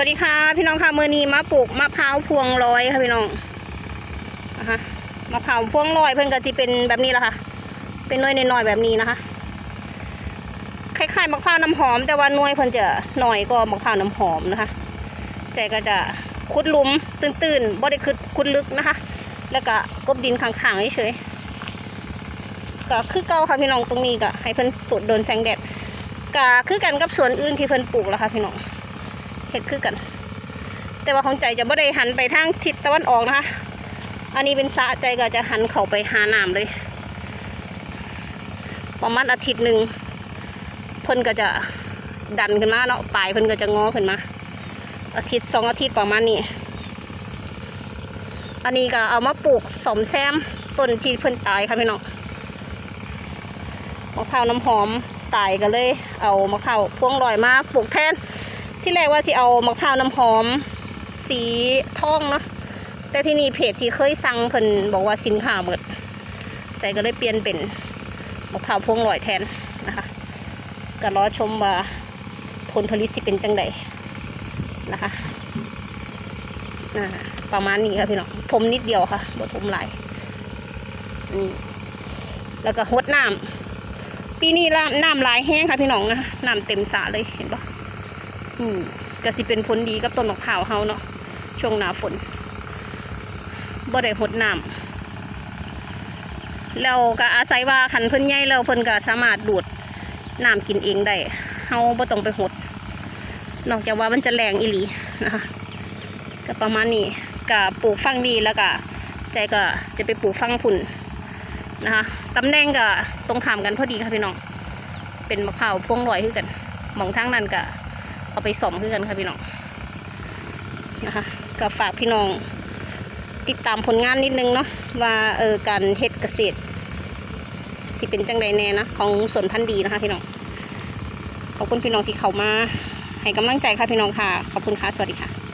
วัสดีค่ะ พี่น้องค่ะมือนี้มาปลูกมะพร้าวพวงลอยค่ะพี่น้องนะคะมะพร้าวพวงลอยเพิ่นก็จะเป็นแบบนี้แหละค่ะ เป็นน้อยน้อยแบบนี้นะคะคล้ายๆมะพร้าวน้ำหอม แต่ว่าน่วยเพิ่นจะหน่อยก็มะพร้าวน้ำหอมนะคะใจก็จะขุดลุมตื้นๆบ่ได้ขุดขุดลึกนะคะ แล้วก็กบดินข้างๆเฉยๆก็คือเก่าค่ะพี่น้องตรงนี้ก็ให้เพิ่นสูดโดนแสงแดดก็คือกันกับสวนอื่นที่เพิ่นปลูกแล้วค่ะพี่น้อง ห็ดคือกัน แต่ว่าของใจจะไม่ได้หันไปทางทิศตะวันออกนะคะ อันนี้เป็นสะใจก็จะหันเข้าไปหาน้ำเลย ประมาณอาทิตย์หนึ่งเพิ่นก็จะดันขึ้นมาเนาะปลายเพิ่นก็จะงอขึ้นมา อาทิตย์สองอาทิตย์ประมาณนี้ อันนี้ก็เอามาปลูกสมแซมต้นที่เพิ่นตายค่ะพี่น้องมะพร้าวน้ำหอมตายก็เลย เอามะพร้าวพวงลอยมาปลูกแทน ที่แรกว่าจะเอามะพร้าวน้ำหอม สีทองเนาะแต่ที่นี่เพจที่เคยสั่งเพิ่นบอกว่าสินค้าหมดใจก็เลยเปลี่ยนเป็นมะพร้าวพวงลอยแทนนะคะก็รอชมว่าผลผลิตสิเป็นจังใดนะคะอ่าประมาณนี้ค่ะพี่น้องทมนิดเดียวค่ะบ่ทมหลายนี่แล้วก็หดน้ำปีนี้น้ำหลายแห้งค่ะพี่น้องนะน้ำเต็มสระเลยเห็นปะ อืมก็สิเป็นผลดีกับต้นมะพร้าวเฮาเนาะช่วงหน้าฝนบ่ได้หดน้ำแล้วก็อาศัยว่าคันเพิ่นใหญ่แล้วเพิ่นก็สามารถดูดน้ำกินเองได้เฮาบ่ต้องไปหด นอกจากว่ามันจะแรงอีหลีนะคะก็ประมาณนี้ก็ปลูกฟังดีแล้วก็ใจก็จะไปปลูกฟังพุ่นนะคะตำแหน่งก็ตรงข้ามกันพอดีค่ะพี่น้อง เป็นมะพร้าวพวงลอยคือกันมองทางนั้นก็ เอาไปสมเพื่อนค่ะพี่น้องนะคะก็ฝากพี่น้องติดตามผลงานนิดนึงเนาะว่าเออการเฮ็ดเกษตร สิเป็นจังใดแน่นะของสวนพันธุ์ดีนะคะพี่น้องขอบคุณพี่น้องที่เข้ามาให้กำลังใจค่ะพี่น้องค่ะ ขอบคุณค่ะ สวัสดีค่ะ